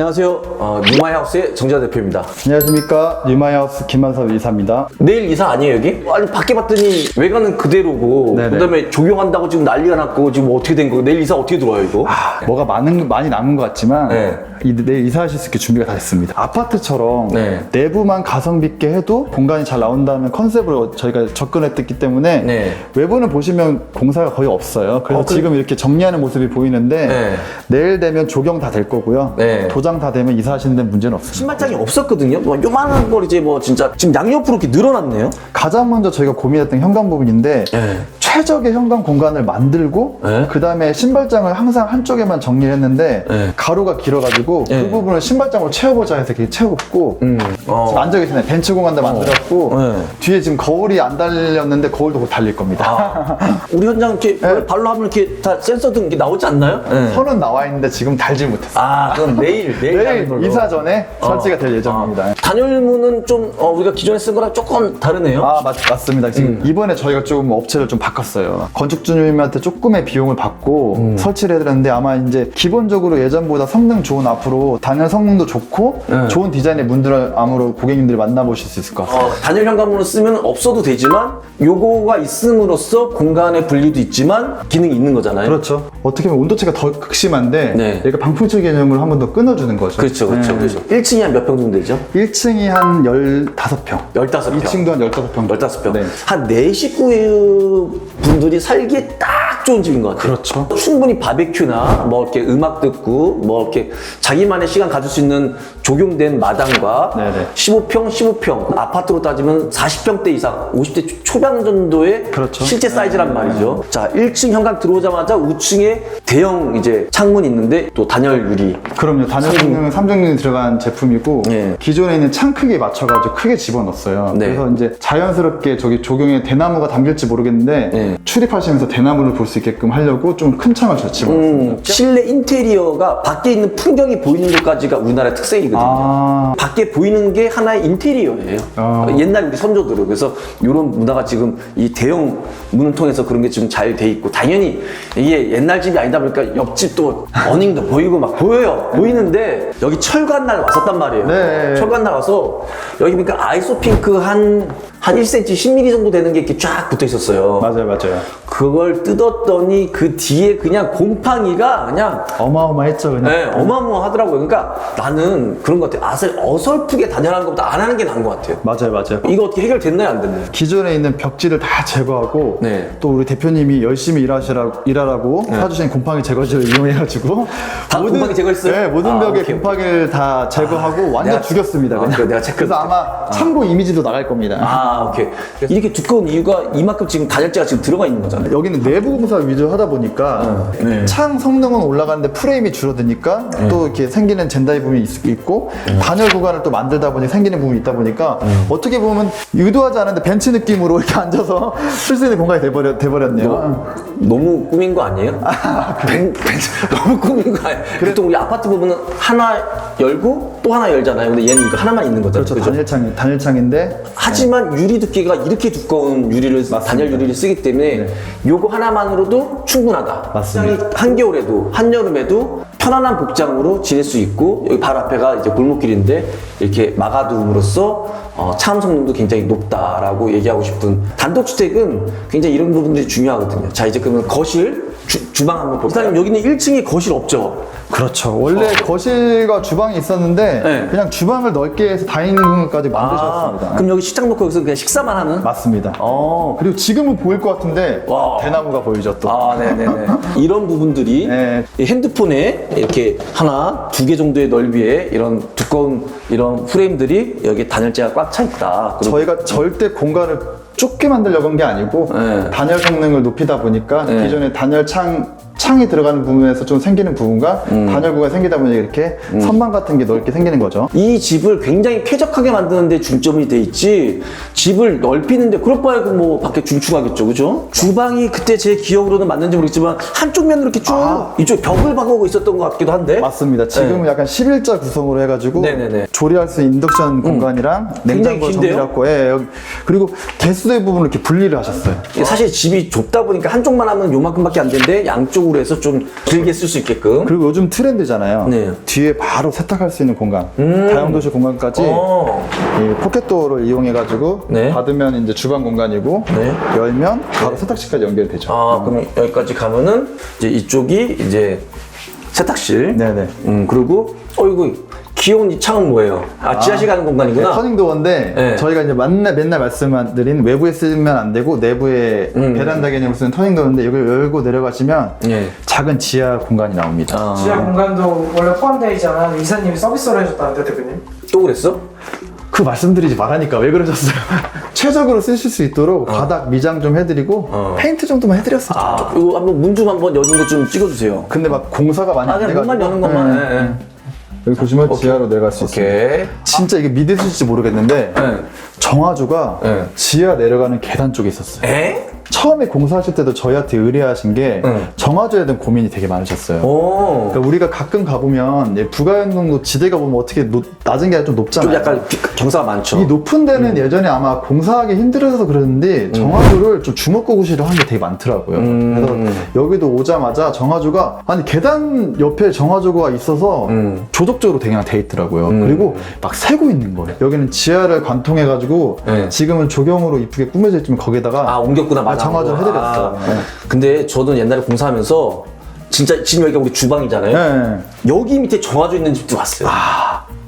안녕하세요. 어, 뉴마이하우스의 정자 대표입니다. 안녕하십니까 뉴마이하우스 김한섭 이사입니다. 내일 이사 아니에요 여기? 아니 밖에 봤더니 외관은 그대로고 네네. 그다음에 조경한다고 지금 난리가 났고 지금 뭐 어떻게 된 거예요? 내일 이사 어떻게 들어와요 이거? 뭐가 많은 많이 남은 것 같지만 네. 이, 내일 이사하실 수 있게 준비가 다 됐습니다. 아파트처럼 네. 내부만 가성비 있게 해도 공간이 잘 나온다는 컨셉으로 저희가 접근했기 때문에 네. 외부는 보시면 공사가 거의 없어요. 그래서 어, 그래- 지금 이렇게 정리하는 모습이 보이는데 네. 내일 되면 조경 다 될 거고요. 네. 도장 다 되면 이사하시는 데 문제는 없습니다. 신발장이 없었거든요. 뭐 요만한 걸 이제 뭐 진짜 지금 양옆으로 이렇게 늘어났네요. 가장 먼저 저희가 고민했던 현관 부분인데 네. 최적의 현관 공간을 만들고 네. 그 다음에 신발장을 항상 한쪽에만 정리를 했는데 네. 가로가 길어가지고 네. 그 부분을 신발장으로 채워보자 해서 이렇게 채웠고 음. 어. 지금 앉아 계시네 벤츠 공간도 만들었고 네. 뒤에 지금 거울이 안 달렸는데 거울도 곧 달릴 겁니다 아, 우리 현장 이렇게 원래 발로 하면 이렇게 다 센서 등 이렇게 나오지 않나요? 네. 선은 나와 있는데 지금 달질 못했어요 아, 그럼 내일 내일 내일. 이사 전에 설치가 될 어. 예정입니다 아, 단열문은 좀 어, 우리가 기존에 쓴 거랑 조금 다르네요. 아 맞, 맞습니다 지금 음. 이번에 저희가 좀 업체를 좀 바꿨어요 건축주님한테 조금의 비용을 받고 음. 설치를 해드렸는데 아마 이제 기본적으로 예전보다 성능 좋은 앞으로 단열 성능도 좋고 네. 좋은 디자인의 문들을 아무로 고객님들이 만나보실 수 있을 것 같아요 어, 단열 현관문을 쓰면 없어도 되지만 요거가 있음으로써 공간의 분리도 있지만 기능이 있는 거잖아요. 그렇죠 어떻게 보면 온도차가 더 극심한데 네. 얘가 방풍칠 개념을 한 번 더 끊어주는 거죠 그렇죠, 그렇죠, 네. 그렇죠. 1층이 한 몇 평 정도 되죠? 1층이 한 15평 15평. 2층도 한 15평 15평. 네. 한 4식구 분들이 살기에 딱 좋은 집인 것 같아요. 그렇죠. 충분히 바베큐나 뭐 이렇게 음악 듣고 뭐 이렇게 자기만의 시간 가질 수 있는 조경된 마당과 네네. 15평, 15평 아파트로 따지면 40평대 이상, 50대 초- 초반 정도의 그렇죠. 실제 사이즈란 말이죠. 자, 1층 현관 들어오자마자 우층에 대형 이제 창문이 있는데 또 단열 유리. 그럼요. 단열 성능은 3종류 들어간 제품이고 예. 기존에 있는 창 크기에 맞춰가지고 크게 집어넣었어요. 네. 그래서 이제 자연스럽게 저기 조경에 대나무가 담길지 모르겠는데 예. 출입하시면서 대나무를 볼 수 있게끔 하려고 좀 큰 창을 저 집어넣었습니다. 음, 실내 인테리어가 밖에 있는 풍경이 보이는 것까지가 우리나라의 특색이거든요. 아, 밖에 보이는 게 하나의 인테리어예요. 아. 옛날 우리 선조들은 그래서 이런 문화가 지금 이 대형 문을 통해서 그런 게 지금 잘 돼 있고 당연히 이게 옛날 집이 아니다 보니까 옆집도 어닝도 보이고 막 보여요. 보이는데 여기 철관 날 왔었단 말이에요. 네. 철관 날 와서 여기 보니까 아이소 핑크 한, 한 1cm, 10mm 정도 되는 게 이렇게 쫙 붙어 있었어요. 맞아요, 맞아요. 그걸 뜯었더니 그 뒤에 그냥 곰팡이가 그냥 어마어마했죠, 그냥. 네, 어마어마하더라고요. 그러니까 나는 그런 것 같아요. 아슬 어설프게 단열하는 것보다 안 하는 게 나은 것 같아요. 맞아요, 맞아요. 이거 어떻게 해결됐나요, 안 됐나요? 기존에 있는 벽지를 다 제거하고 네. 또 우리 대표님이 열심히 일하시라, 일하라고 사주신 곰팡이 제거제를 이용해가지고 다 곰팡이 제거했어요? 네, 모든 아, 벽에 오케이, 곰팡이를 다 제거하고 완전 내가- 죽였습니다. 아, 그냥. 그래, 내가. 그래서 아마 참고 이미지도 나갈 겁니다. 아, 오케이. 이렇게 두꺼운 이유가 이만큼 지금 단열재가 지금 들어가 있는 거잖아요. 여기는 내부 공사 위주로 하다 보니까 네. 창 성능은 올라가는데 프레임이 줄어드니까 또 이렇게 생기는 젠다이 부분이 있, 있고 단열 구간을 또 만들다 보니 생기는 부분이 있다 보니까 어떻게 보면 의도하지 않은데 벤츠 느낌으로 이렇게 앉아서 쓸 수 있는 공간이 돼버려, 돼버렸네요. 너무 꾸민 거 아니에요? 벤- 벤- 너무 꾸민 거 아니에요? 보통 우리 아파트 부분은 하나 열고 또 하나 열잖아요. 근데 얘는 이거 하나만 있는 거잖아요. 그렇죠. 단열창, 단열창인데 하지만 유리 두께가 이렇게 두꺼운 유리를 단열 유리를 쓰기 때문에 요거 하나만으로도 충분하다. 네. 맞습니다. 한겨울에도 한여름에도 편안한 복장으로 지낼 수 있고 여기 바로 앞에가 이제 골목길인데 이렇게 막아두음으로써 어, 차음 성능도 굉장히 높다라고 얘기하고 싶은 단독주택은 굉장히 이런 부분들이 중요하거든요. 자 이제 그러면 거실 주, 주방 한번 볼까요? 사장님 여기는 1층에 거실 없죠? 그렇죠. 원래 거실과 주방이 있었는데 네. 그냥 주방을 넓게 해서 다이닝 공간까지 만드셨습니다. 아, 그럼 여기 식장 놓고 여기서 그냥 식사만 하는? 맞습니다. 어. 그리고 지금은 보일 것 같은데 와. 대나무가 보이죠 또. 아, 네네네. 이런 부분들이 네. 이 핸드폰에 이렇게 하나, 두 개 정도의 넓이의 이런 두꺼운 이런 프레임들이 여기 단열재가 꽉 차 있다. 그리고 저희가 절대 공간을 좁게 만들려고 한 게 아니고 네. 단열 성능을 높이다 보니까 네. 기존에 단열 창 창이 들어가는 부분에서 좀 생기는 부분과 음. 단열 구가 생기다 보니 이렇게 선반 같은 게 넓게 생기는 거죠. 이 집을 굉장히 쾌적하게 만드는데 중점이 돼 있지 집을 넓히는데 그럴 바에고 뭐 밖에 중추하겠죠 그죠? 주방이 그때 제 기억으로는 맞는지 모르겠지만 한쪽 면으로 이렇게 쭉 아. 이쪽 벽을 박고 있었던 것 같기도 한데 맞습니다. 지금은 약간 11자 구성으로 해가지고 네. 네네네. 조리할 수 있는 인덕션 공간이랑 굉장히 냉장고 긴데요? 정리했고 예, 여기 그리고 개수대 부분을 이렇게 분리를 하셨어요. 사실 집이 좁다 보니까 한쪽만 하면 요만큼밖에 안 되는데 양쪽 으로 쪽으로 해서 좀 길게 쓸 수 있게끔. 그리고 요즘 트렌드잖아요. 네. 뒤에 바로 세탁할 수 있는 공간, 음. 다용도실 공간까지 어. 이 포켓도어를 이용해가지고 네. 받으면 이제 주방 공간이고 네. 열면 바로 세탁실까지 연결되죠. 아, 그럼 여기까지 가면은 이제 이쪽이 이제 세탁실. 네네. 음, 그리고 어 이거 귀여운 이 창은 뭐예요? 아, 지하실 가는 네, 공간이구나. 터닝도어인데 네. 저희가 이제 맨날 맨날 말씀드린 외부에 쓰면 안 되고 내부에 음. 베란다 개념으로 쓰는 터닝도어인데 이걸 열고 내려가시면 예. 작은 지하 공간이 나옵니다. 아, 지하 공간도 원래 포함되어 있잖아. 이사님이 서비스로 해줬다는데 대표님. 또 그랬어? 그 말씀드리지 말라니까 왜 그러셨어요? 최적으로 쓰실 수 있도록 바닥 미장 좀 해드리고 어. 페인트 정도만 해드렸어요. 아, 이거 한번 문 좀 한번 여는 거 좀 찍어주세요. 근데 막 공사가 많이 아, 안 그냥 돼가지고 문만 여는 것만. 네. 해. 예. 여기 보시면 지하로 내려갈 수 있어요. 오케이. 진짜 이게 믿으실지 모르겠는데 네. 정화조가 네. 지하 내려가는 계단 쪽에 있었어요. 에? 처음에 공사하실 때도 저희한테 의뢰하신 게 네. 정화조에 대한 고민이 되게 많으셨어요. 오. 그러니까 우리가 가끔 가보면 예, 부가연동도 지대가 보면 어떻게 높- 낮은 게 아니라 좀 높잖아요. 좀 약간 비- 경사가 많죠. 이 높은 데는 예전에 아마 공사하기 힘들어서 그랬는데 정화조를 좀 주먹구구시를 하는 게 되게 많더라고요. 음. 그래서 여기도 오자마자 정화조가 아니 계단 옆에 정화조가 있어서 음. 조적적으로 그냥 돼 있더라고요. 음. 그리고 막 새고 있는 거예요. 여기는 지하를 관통해가지고 네. 지금은 조경으로 이쁘게 꾸며져 있지만 거기다가 아, 옮겼구나. 맞아. 정화조를 해드렸어. 아. 근데 저는 옛날에 공사하면서 진짜 지금 여기가 우리 주방이잖아요. 네. 여기 밑에 정화조 있는 집도 봤어요.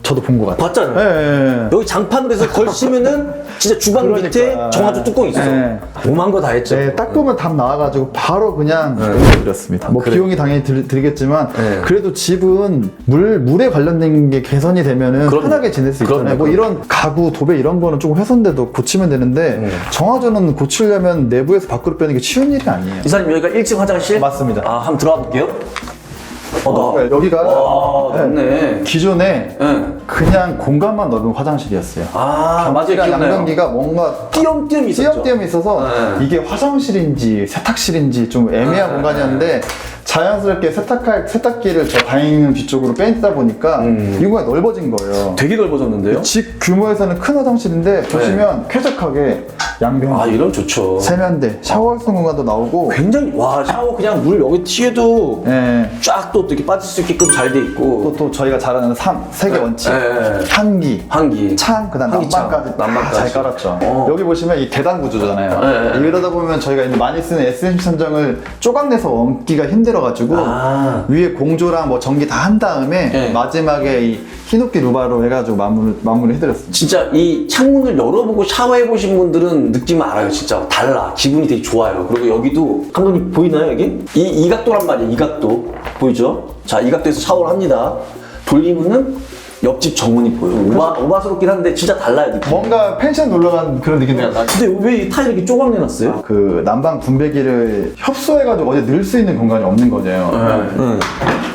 저도 본 것 같아요. 봤잖아요. 네. 네. 여기 장판으로 해서 걸치면은 진짜 주방 밑에 그러니까. 정화조 뚜껑이 있어. 네. 오만 거 다 했죠. 네, 딱 보면 답 나와가지고 바로 그냥 올려드렸습니다. 뭐 그래. 비용이 당연히 들, 들겠지만 네. 그래도 집은 물 물에 관련된 게 개선이 되면은 그럼요. 편하게 지낼 수 있잖아요. 그럼요, 뭐 그럼요. 이런 가구 도배 이런 거는 조금 훼손돼도 고치면 되는데 음. 정화조는 고치려면 내부에서 밖으로 빼는 게 쉬운 일이 아니에요. 이사님 여기가 1층 화장실? 맞습니다. 아, 한번 들어가 볼게요. 어, 나. 네, 여기가 아, 네. 기존에 네. 그냥 공간만 넣은 화장실이었어요. 아, 맞아요. 기억나요. 양변기가 뭔가 띄엄띄엄 있었죠. 띄엄띄엄 있어서 네. 이게 화장실인지 세탁실인지 좀 애매한 네. 공간이었는데 자연스럽게 세탁할 세탁기를 저 다이닝 뒤쪽으로 빼다 보니까 음. 이 공간이 넓어진 거예요. 되게 넓어졌는데요? 집 규모에서는 큰 화장실인데 보시면 쾌적하게 양변기, 아, 이런 좋죠. 세면대, 샤워할 수 있는 공간도 나오고 굉장히, 와, 샤워 그냥 물 여기 튀어도 예. 쫙또 이렇게 빠질 수 있게끔 잘 돼 있고. 또, 또 저희가 잘 아는 삼, 세개 네. 원칙 네. 환기 환기. 창, 그 다음 환기창, 난방까지 난방까지. 다잘 깔았죠. 어. 여기 보시면 이 계단 구조잖아요. 네, 네. 이러다 보면 저희가 이제 많이 쓰는 SM 천정을 쪼각내서 얹기가 힘들어 가지고 아. 위에 공조랑 뭐 전기 다 한 다음에 네. 마지막에 이 흰옥기 루바로 해가지고 마무리, 마무리 해드렸습니다. 진짜 이 창문을 열어보고 샤워해 보신 분들은 느낌 알아요 진짜 달라 기분이 되게 좋아요 그리고 여기도 감독님 보이나요 여기? 이, 이 각도란 말이에요 이 각도 보이죠? 자 이 각도에서 샤워를 합니다 돌리면은 옆집 정문이 보여요 오바, 오바스럽긴 한데 진짜 달라요 느낌 뭔가 펜션 놀러 간 그런 느낌이 나요. 근데 왜이 타일 이렇게 쪼각 내놨어요? 그 난방 분배기를 협소해가지고 어디 넣을 수 있는 공간이 없는 거죠. 응.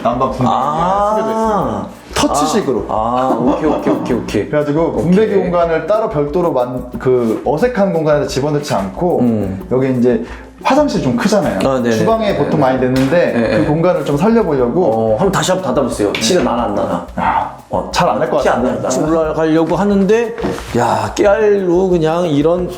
난방 분배기가 있어요. 아, 터치식으로. 아 오케이 오케이 오케이 오케이 그래가지고 분배기 오케이. 공간을 따로 별도로 만, 그 어색한 공간에서 집어넣지 않고 음. 여기 이제 화장실 좀 크잖아요. 아, 네네. 주방에 보통 많이 넣는데 네, 그 네. 공간을 좀 살려보려고 어, 한번 다시 한번 닫아보세요 티가 나나 안 나나 아, 어, 잘안날것 같아요. 올라가려고 하는데, 야, 깨알로 그냥 이런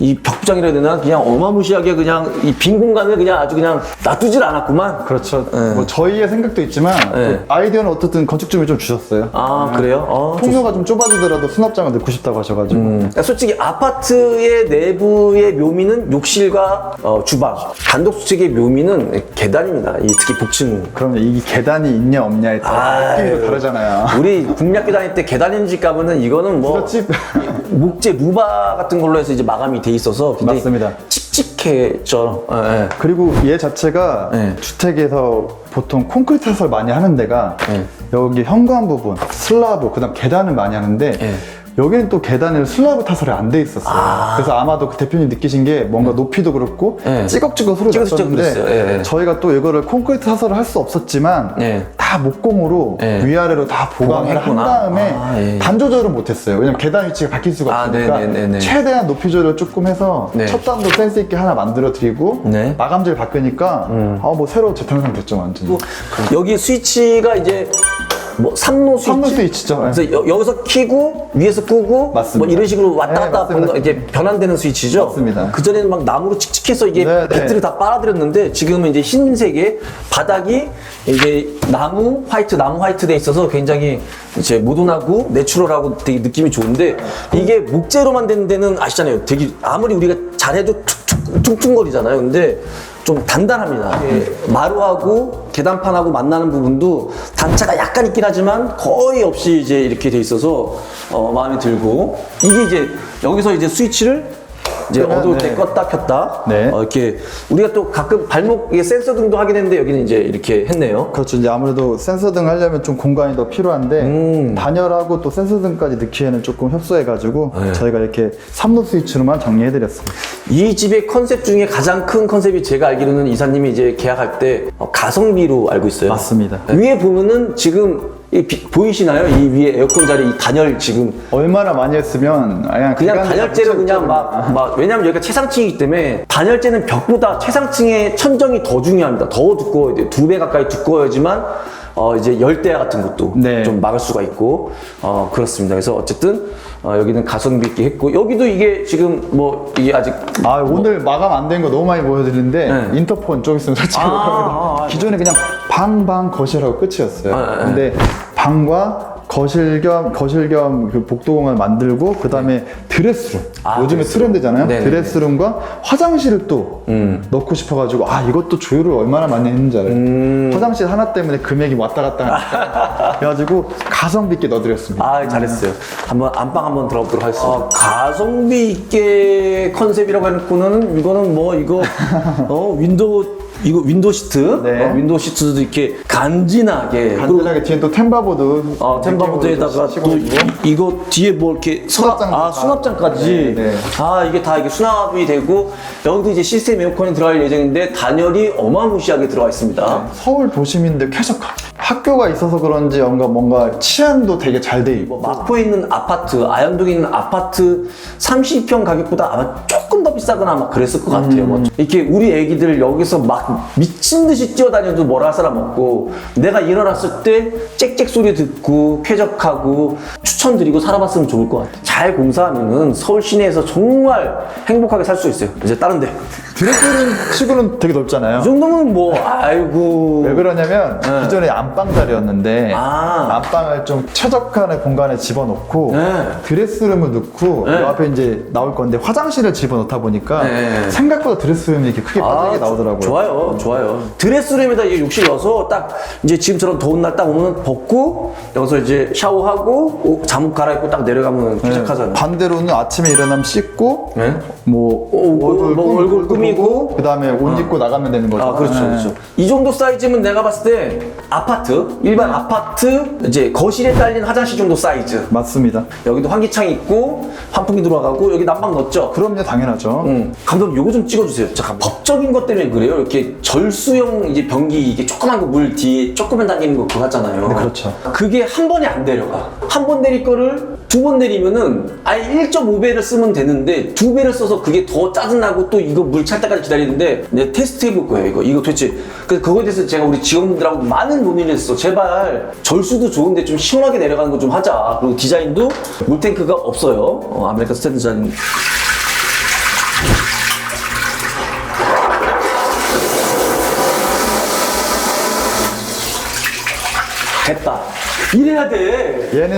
이 벽장이라 해야 되나? 그냥 어마무시하게 그냥 이 빈 공간을 그냥 아주 그냥 놔두질 않았구만. 그렇죠. 네. 뭐 저희의 생각도 있지만 네. 또 아이디어는 어떻든 건축주님이 좀 주셨어요. 아, 그래요? 어, 통로가 좀 좁아지더라도 수납장을 넣고 싶다고 하셔가지고 음. 그러니까 솔직히 아파트의 내부의 묘미는 욕실과 어, 주방. 단독주택의 묘미는 계단입니다. 이 특히 복층. 그러면 이 계단이 있냐 없냐에 따라 아유. 느낌이 또 다르잖아요. 우리 국민학교 다닐 때 계단인지 까면은 이거는 뭐 부잣집. 목재 루바 같은 걸로 해서 이제 마감이 돼 있어서 굉장히 맞습니다. 칙칙했죠. 예, 예. 그리고 얘 자체가 네. 주택에서 보통 콘크리트 사설 많이 하는 데가 네. 여기 현관 부분, 슬라브, 그다음 계단을 많이 하는데 네. 여기는 또 계단을 슬라브 타설이 안 돼 있었어요. 아. 그래서 아마도 그 대표님 느끼신 게 뭔가 높이도 그렇고 네. 찌걱찌걱 소리 찌걱찌걱 났었는데. 예, 예. 저희가 또 이거를 콘크리트 사설을 할 수 없었지만 네. 다 목공으로 네. 위아래로 다 보강을 한 보강했구나. 다음에 아, 예. 단 조절은 못했어요. 왜냐면 계단 위치가 바뀔 수가 아, 없으니까 네네네네. 최대한 높이 조절을 조금 해서 네. 첫 단도 센스 있게 하나 만들어 드리고 네. 마감재를 바꾸니까 음. 아뭐 새로 재탄생 됐죠 완전 히. 여기 스위치가 이제 뭐 삼로 스위치. 삼로 스위치죠. 네. 그래서 여, 여기서 키고 위에서 끄고 맞습니다. 뭐 이런 식으로 왔다 네, 갔다 맞습니다. 변- 이렇게 변환되는 스위치죠. 맞습니다. 그 전에는 막 나무로 칙칙해서 이게 네, 네. 배트를 다 빨아들였는데 지금은 이제 흰색의 바닥이 이제 나무 화이트 나무 화이트 돼 있어서 굉장히 이제 모던하고 내추럴하고 되게 느낌이 좋은데 이게 목재로 만든 데는 아시잖아요. 되게 아무리 우리가 잘해도 툭툭 퉁퉁거리잖아요. 근데 좀 단단합니다. 이게 마루하고 계단판하고 만나는 부분도 단차가 약간 있긴 하지만 거의 없이 이제 이렇게 돼 있어서 어, 마음에 들고 이게 이제 여기서 이제 스위치를 이제 어두울 네. 때 껐다 켰다. 네. 어, 이렇게 우리가 또 가끔 발목에 센서 등도 하긴 했는데 여기는 이제 이렇게 했네요. 그렇죠. 이제 아무래도 센서 등 하려면 좀 공간이 더 필요한데 음. 단열하고 또 센서 등까지 넣기에는 조금 협소해가지고 네. 저희가 이렇게 3로 스위치로만 정리해드렸습니다. 이 집의 컨셉 중에 가장 큰 컨셉이 제가 알기로는 이사님이 이제 계약할 때 어, 가성비로 알고 있어요. 맞습니다. 네. 위에 보면은 지금 이 비- 보이시나요? 이 위에 에어컨 자리 이 단열 지금 얼마나 많이 했으면 그냥 그냥 다 그냥 막, 막 왜냐면 여기가 최상층이기 때문에 단열재는 벽보다 최상층의 천정이 더 중요합니다. 더 두꺼워야 돼요. 두 배 가까이 두꺼워야지만 어 이제 열대야 같은 것도 네. 좀 막을 수가 있고 어 그렇습니다. 그래서 어쨌든 어 여기는 가성비 있게 했고 여기도 이게 지금 뭐 이게 아직 아 오늘 마감 안 된 거 너무 많이 보여드리는데 네. 인터폰 좀 있으면 설치해 아, 볼까 아, 아. 기존에 그냥 방, 방, 거실하고 끝이었어요. 아, 아, 근데 방과 거실 겸 거실 겸 그 복도공을 만들고 그 다음에 드레스룸 아, 요즘에 드레스룸. 트렌드잖아요. 네네네. 드레스룸과 화장실을 또 음. 넣고 싶어가지고 아 이것도 조율을 얼마나 많이 했는지 알아요. 음. 화장실 하나 때문에 금액이 왔다 갔다 하니까 그래가지고 가성비 있게 넣어드렸습니다. 아 잘했어요. 한번 안방 한번 들어보도록 하겠습니다. 어, 가성비 있게 컨셉이라고 해놓고는 이거는 뭐 이거 어 윈도우 이거 윈도우 시트 네. 어, 윈도우 시트도 이렇게 간지나게 간단하게 뒤에 또 템바보드 어, 템바보드에다가 또 이- 이거 뒤에 뭐 이렇게 수납, 수납장도 아, 다. 수납장까지. 네, 네. 아, 이게 다 이게 수납이 되고, 여기도 이제 시스템 에어컨이 들어갈 예정인데, 단열이 어마무시하게 들어가 있습니다. 서울 도심인데 쾌적한 학교가 있어서 그런지 뭔가 뭔가 치안도 되게 잘 돼 있고 뭐 마포에 있는 아파트, 아현동에 있는 아파트 30평 가격보다 아마 조금 더 비싸거나 아마 그랬을 것 같아요. 뭐 이렇게 우리 애기들 여기서 막 미친 듯이 뛰어다녀도 뭐라 할 사람 없고 내가 일어났을 때 짹짹 소리 듣고 쾌적하고 추천드리고 살아봤으면 좋을 것 같아요. 잘 공사하면은 서울 시내에서 정말 행복하게 살 수 있어요. 이제 다른 데 드레스룸 치고는 되게 넓잖아요. 이 정도면 뭐 아이고 왜 그러냐면 기존에 안방 자리였는데 네. 아. 안방을 좀 최적한의 공간에 집어넣고 네. 드레스룸을 넣고 네. 그 앞에 이제 나올 건데 화장실을 집어넣다 보니까 네. 생각보다 드레스룸이 이렇게 크게 빠지게 아, 나오더라고요. 좋아요, 좋아요. 드레스룸에다 이게 욕실 넣어서 딱 이제 지금처럼 더운 날 딱 오면 벗고 여기서 이제 샤워하고 옷, 잠옷 갈아입고 딱 내려가면 네. 쾌적하잖아요. 반대로는 아침에 일어나면 씻고 네. 뭐 어, 얼굴, 뭐 꾸미- 얼굴 꾸미고. 그 다음에 옷 입고 나가면 되는 거죠. 아, 그렇죠, 네. 그렇죠. 이 정도 사이즈면 내가 봤을 때 아파트, 일반 아파트 이제 거실에 딸린 화장실 정도 사이즈. 맞습니다. 여기도 환기창 있고 환풍기 들어가고 여기 난방 넣었죠. 그럼요, 당연하죠. 음, 감독님 요거 좀 찍어주세요. 잠깐 법적인 것 때문에 그래요. 이렇게 절수형 이제 변기 이게 조그만 거 물 뒤에 조그만 다니는 거 그거 하잖아요. 네, 그렇죠. 그게 한 번에 안 내려가. 한 번 내릴 거를 두 번 내리면은 아예 1.5배를 쓰면 되는데 두 배를 써서 그게 더 짜증나고 또 이거 물 찰 때까지 기다리는데 내가 테스트 해볼 거예요. 이거 이거 도대체 그래서 그거에 대해서 제가 우리 직원분들하고 많은 논의를 했어. 제발 절수도 좋은데 좀 시원하게 내려가는 거 좀 하자. 그리고 디자인도 물탱크가 없어요. 어, 아메리카 스탠드 디자인 됐다. 이래야 돼. 얘는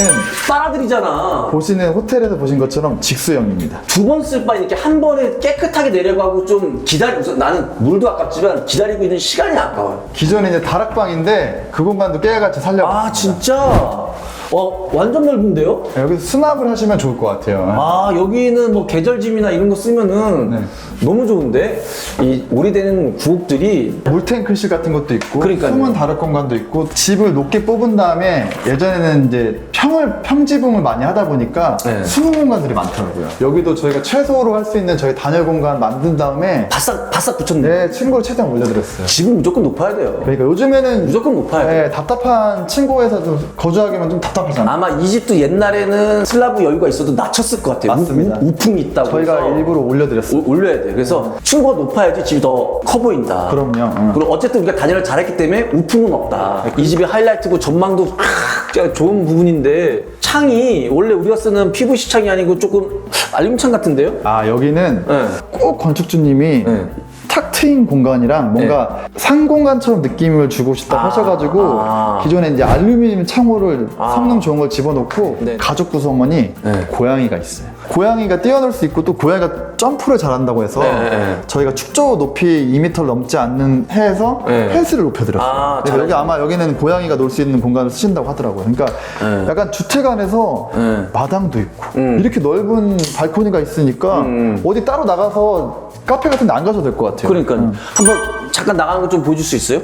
빨아들이잖아. 보시는 호텔에서 보신 것처럼 직수형입니다. 두 번 쓸 바에 이렇게 한 번에 깨끗하게 내려가고 좀 기다리고 나는 물도 아깝지만 기다리고 있는 시간이 아까워요. 기존에 이제 다락방인데 그 공간도 깨알같이 살려봤습니다. 아 진짜? 어 완전 넓은데요? 여기서 수납을 하시면 좋을 것 같아요. 아 여기는 뭐 계절짐이나 이런 거 쓰면은 네. 너무 좋은데 이 오래되는 구옥들이 물탱크실 같은 것도 있고 그러니까요. 숨은 다락 공간도 있고 집을 높게 뽑은 다음에 예전에는 이제 평을 평지붕을 많이 하다 보니까 네. 숨은 공간들이 많더라고요. 여기도 저희가 최소로 할 수 있는 저희 단열 공간 만든 다음에 바싹 바싹 붙였네. 네 친구를 최대한 올려드렸어요. 집은 무조건 높아야 돼요. 그러니까 요즘에는 무조건 높아야 돼. 네, 답답한 친구에서도 거주하기만 좀 답답 하잖아요. 아마 이 집도 옛날에는 슬라브 여유가 있어도 낮췄을 것 같아요. 맞습니다. 우, 우풍이 있다고. 저희가 해서. 일부러 올려드렸어요. 오- 올려야 돼. 그래서 층고가 높아야지 집이 더 커 보인다. 그럼요. 응. 그리고 어쨌든 우리가 단열을 잘했기 때문에 우풍은 없다. 이 집의 하이라이트고 전망도 팍 진짜 좋은 부분인데 창이 원래 우리가 쓰는 PVC 창이 아니고 조금 알루미늄 창 같은데요? 아 여기는 네. 꼭 건축주님이 네. 탁 트인 공간이랑 뭔가 상공간처럼 느낌을 주고 싶다 아, 하셔가지고 아. 기존에 이제 알루미늄 창호를 아. 성능 좋은 걸 집어넣고 네. 가족 구성원이 네. 고양이가 있어요. 고양이가 뛰어놀 수 있고 또 고양이가 점프를 잘한다고 해서 네, 네, 네. 저희가 축조 높이 2m를 넘지 않는 해에서 네. 펜스를 높여드렸어요. 아, 그래서 여기 잘하시네. 아마 여기는 고양이가 놀 수 있는 공간을 쓰신다고 하더라고요. 그러니까 네. 약간 주택 안에서 네. 마당도 있고 음. 이렇게 넓은 발코니가 있으니까 음. 어디 따로 나가서 카페 같은 데 안 가셔도 될 것 같아요. 그러니까 요. 한번 잠깐 나가는 거 좀 보여줄 수 있어요?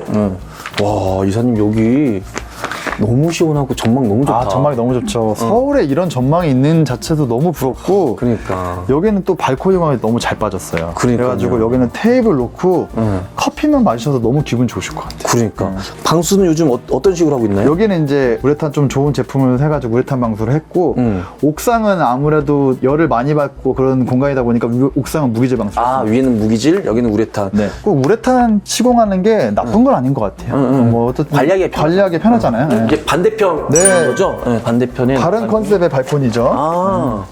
와 이사님 여기 너무 시원하고 전망 너무 좋다. 아, 전망이 너무 좋죠. 서울에 이런 전망이 있는 자체도 너무 부럽고 그러니까. 여기는 또 발코니 공간이 너무 잘 빠졌어요. 그러니까요. 그래가지고 여기는 테이블 놓고 음. 커피만 마셔도 너무 기분 좋으실 것 같아요. 그러니까. 방수는 요즘 어, 떤 식으로 하고 있나요? 여기는 이제 우레탄 좀 좋은 제품을 해가지고 우레탄 방수를 했고 음. 옥상은 아무래도 열을 많이 받고 그런 공간이다 보니까 위- 옥상은 무기질 방수. 아 위에는 무기질, 여기는 우레탄. 네. 꼭 우레탄 시공하는 게 나쁜 건 아닌 것 같아요. 응, 응. 뭐 어쨌든 관리하기 편하죠. 관리하기 편하잖아요. 네. 이게 반대편 네. 거죠? 네, 반대편에. 다른 컨셉의 발코니죠. 아.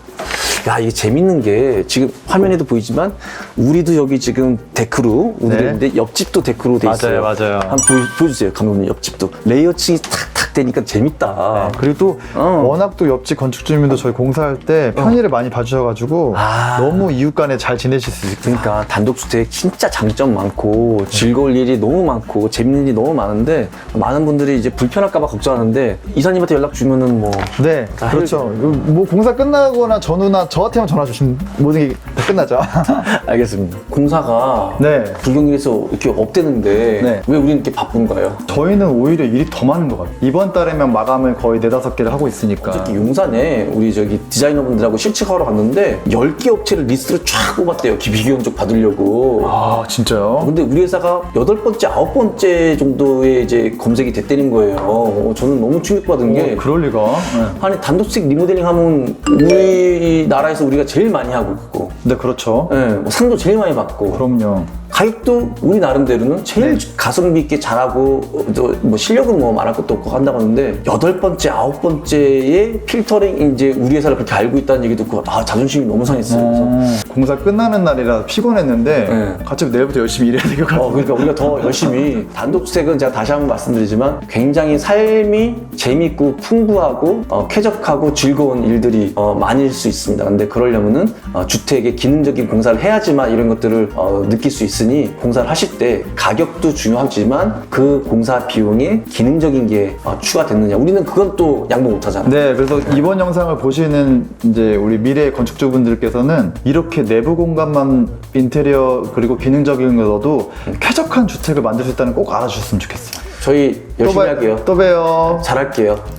야, 이게 재밌는 게 지금 화면에도 보이지만 우리도 여기 지금 데크로 우리 네. 옆집도 데크로 돼 맞아요, 있어요. 맞아요. 한번 보여, 보여 주세요, 감독님 옆집도 레이어층이 탁탁 되니까 재밌다. 그리고 또 어. 워낙 또 옆집 건축주님도 저희 공사할 때 편의를 많이 봐주셔가지고 아. 너무 이웃 간에 잘 지내실 수 있고 그러니까 단독주택 진짜 장점 많고 즐거울 일이 너무 많고 재밌는 일이 너무 많은데 많은 분들이 이제 불편할까봐 걱정하는데 이사님한테 연락 주면은 뭐 네, 다 그렇죠. 뭐 공사 끝나거나 전후나 저한테만 전화 주시면 모든 게 다 끝나죠. 알겠습니다. 공사가 네. 불경기에서 이렇게 업되는데 네. 왜 우리는 이렇게 바쁜가요? 저희는 오히려 일이 더 많은 것 같아요. 이번 달에면 마감을 거의 네다섯 개를 하고 있으니까. 특히 용산에 우리 저기 디자이너분들하고 실측하러 갔는데 10개 업체를 리스트를 쫙 뽑았대요. 기비 경적 받으려고. 아, 진짜요? 근데 우리 회사가 여덟 번째, 아홉 번째 정도에 이제 검색이 됐다는 거예요. 어, 저는 너무 충격받은 게 어, 그럴 리가. 네. 아니 단독주택 리모델링 하면 우리나라 에서 우리가 제일 많이 하고 있고 네, 그렇죠. 예, 뭐 상도 제일 많이 받고 그럼요. 가격도 우리 나름대로는 제일 네. 가성비 있게 잘하고 어, 또뭐 실력은 뭐 말할 것도 없고 한다고 하는데 여덟 번째 아홉 번째에 필터링 이제 우리 회사를 그렇게 알고 있다는 얘기 듣고 아 자존심이 너무 상했어요. 그래서 어, 공사 끝나는 날이라 피곤했는데 네. 같이 내일부터 열심히 일해야 될 것 같아요. 어, 그러니까 우리가 더 열심히 단독주택은 제가 다시 한번 말씀드리지만 굉장히 삶이 재밌고 풍부하고 어, 쾌적하고 즐거운 일들이 어, 많을 수 있습니다. 근데 그러려면은 어, 주택의 기능적인 공사를 해야지만 이런 것들을 어, 느낄 수 있 으니 공사를 하실 때 가격도 중요하지만 그 공사 비용에 기능적인 게 어, 추가됐느냐 우리는 그건 또 양보 못하잖아요. 네, 그래서 이번 영상을 보시는 이제 우리 미래 건축주분들께서는 이렇게 내부 공간만 인테리어 그리고 기능적인 걸 넣어도 쾌적한 주택을 만들 수 있다는 거꼭 알아주셨으면 좋겠어요. 저희 열심히 또 봐- 할게요. 또 봬요. 잘할게요.